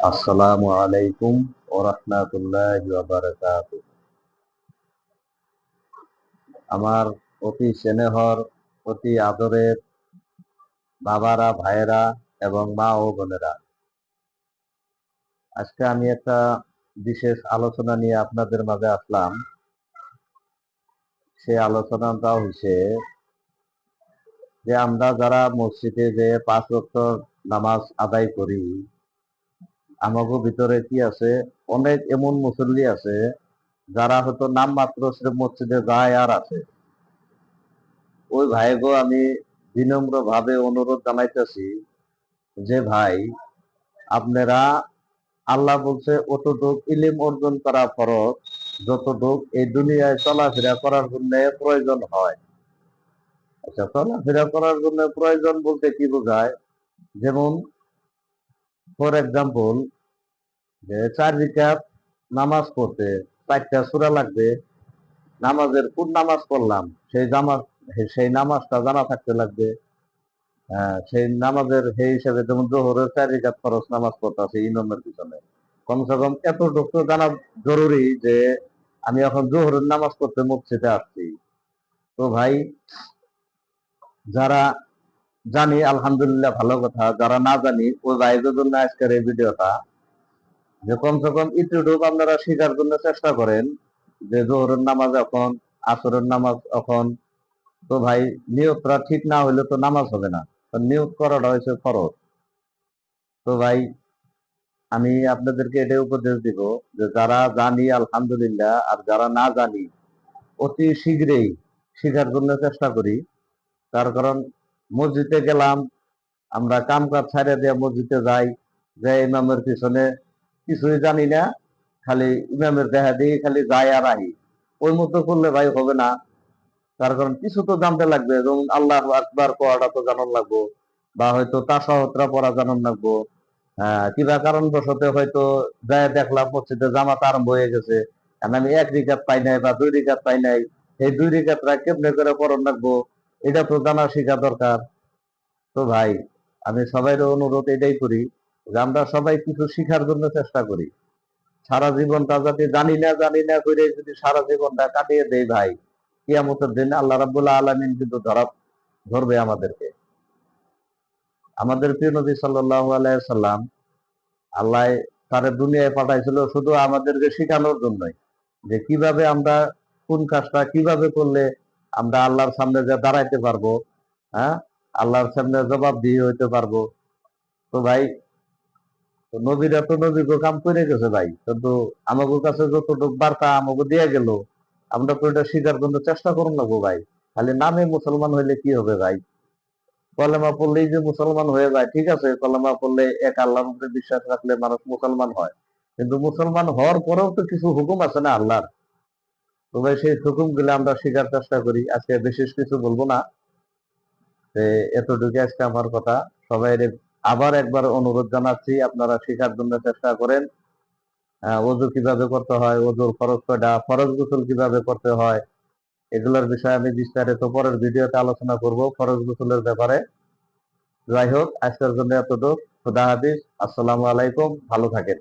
আসসালামু আলাইকুম ও রহমতুল্লাহ আমার অতি স্নেহর, অতি আদরের বাবারা, ভাইয়েরা এবং মা ও বোনেরা, আজকে আমি একটা বিশেষ আলোচনা নিয়ে আপনাদের মাঝে আসলাম। সে আলোচনাটা হচ্ছে যে আমরা যারা মসজিদে যে পাঁচ ওয়াক্ত নামাজ আদায় করি আমাকে ভিতরে কি আছে? অনেক এমন মুসল্লি আছে, যারা হয়তো নাম মাত্র সে মসজিদে যায় আর আছে ওই ভাইগো আমি বিনম্র ভাবে অনুরোধ জানাইতেছি যে ভাই, আপনারা আল্লাহ বলছে, অতটুক ইলিম অর্জন করা ফরজ। যতটুক এই দুনিয়ায় চলাফেরা করার জন্য প্রয়োজন হয়। আচ্ছা চলাফেরা করার জন্য প্রয়োজন বলতে কি বোঝায়? যেমন ফর এক্সাম্পল চার রিকাত নামাজ পড়তে, চারটা সুরা লাগবে, নামাজের কোন নামাজ সেই জামাজ সেই নামাজটা জানা থাকতে লাগবে। সেই নামাজের যেমন জোহরের চার রিকাত খরচ নামাজ পড়তে আছে পিছনে। কমসে কম এতটুকু জানা জরুরি যে, আমি এখন জোহরের নামাজ পড়তে মসজিদে আসছি। তো ভাই, যারা জানি, আলহামদুলিল্লাহ ভালো কথা, যারা না জানি ও ভাইদের জন্য আজকের এই ভিডিওটা যে কমসে কম ইউটিউব আপনারা শেখার জন্য চেষ্টা করেন। যে জোহরের নামাজ এখন, আসরের নামাজ এখন, তো ভাই নিয়তটা ঠিক না হইলে তো নামাজ হবে না। তো নিয়ত করাটা হয়েছে ফরজ। তো ভাই, আমি আপনাদেরকে এটাই উপদেশ দিব যে যারা জানি, আলহামদুলিল্লাহ, আর যারা না জানি, অতি শীঘ্রই শেখার জন্য চেষ্টা করি। তার কারণ মসজিদে গেলাম, আমরা কাম কাজ ছাড়ে দিয়ে মসজিদে যাই, যে ইমামের পিছনে কিছুই জানি না। খালি ইমামের দেখা দিয়ে খালি যাই আর আহি। ওই মতো করলে ভাই হবে না। তার কারণ কিছু তো জানতে লাগবে, যেমন আল্লাহ আকবার পড়াটা তো জানান লাগবো, বা হয়তো তাসাহতরা পড়া জানান লাগবো। আহ কিবা কারণবশত হয়তো যায় দেখলাম মসজিদে জামাত আরম্ভ হয়ে গেছে। আমি এক রিকাত পাই নাই বা দুই রিকাত পাই নাই। এই দুই রিকাতরা কেমনে করে পড়ন লাগবো? এটা তো জানা শেখা দরকার। তো ভাই, আমি সবাই অনুরোধ এটাই করি যে আমরা সবাই কিছু শিখার জন্য চেষ্টা করি। সারা জীবনটা যাতে জানি না জানি না করে যদি সারা জীবনটা কাটিয়ে দেই ভাই, কিয়ামতের দিন আল্লাহ রাবুল্লাহ আলমিন কিন্তু ধরা ধরবে আমাদেরকে। আমাদের প্রিয় নবী সাল্লাহ আলাইসাল্লাম আল্লাহ তারে দুনিয়ায় পাঠাইছিল শুধু আমাদেরকে শেখানোর জন্যই। যে কীভাবে আমরা কোন কাজটা কীভাবে করলে আমরা আল্লাহর সামনে যে দাঁড়াইতে পারব হ্যাঁ? আল্লাহর সামনে জবাব দিয়ে হইতে পারব। তো ভাই তো নবীরা তো নবীকে কাম করে গেছে ভাই। কিন্তু আমাদের কাছে যতটুকু বার্তা আমাকে দিয়ে গেল, আমরা তো এটা শিকার জন্য চেষ্টা করুন লাগবো ভাই। খালি নামে মুসলমান হইলে কি হবে ভাই? কলেমা পড়লেই যে মুসলমান হয়ে যায়, ঠিক আছে? কলেমা পড়লে এক আল্লাহর উপরে বিশ্বাস রাখলে মানুষ মুসলমান হয়। কিন্তু মুসলমান হওয়ার পরেও তো কিছু হুকুম আছে না আল্লাহর? তো ভাই সেই হুকুমগুলো আমরা শিকার চেষ্টা করি। আজকে বিশেষ কিছু বলব না। এতটুকু আজকে আমার কথা। সবাই আবার একবার অনুরোধ জানাচ্ছি, আপনারা শেখার জন্য চেষ্টা করেন। ওজু কীভাবে করতে হয় ওজুর খরচ কয়টা ফরজ গোসল কীভাবে করতে হয়, এগুলোর বিষয়ে আমি বিস্তারিত পরের ভিডিওতে আলোচনা করব ফরজ গোসলের ব্যাপারে। যাই হোক, আজকের জন্য এতটুকু। খুদা হাদিস আসসালামু আলাইকুম, ভালো থাকেন।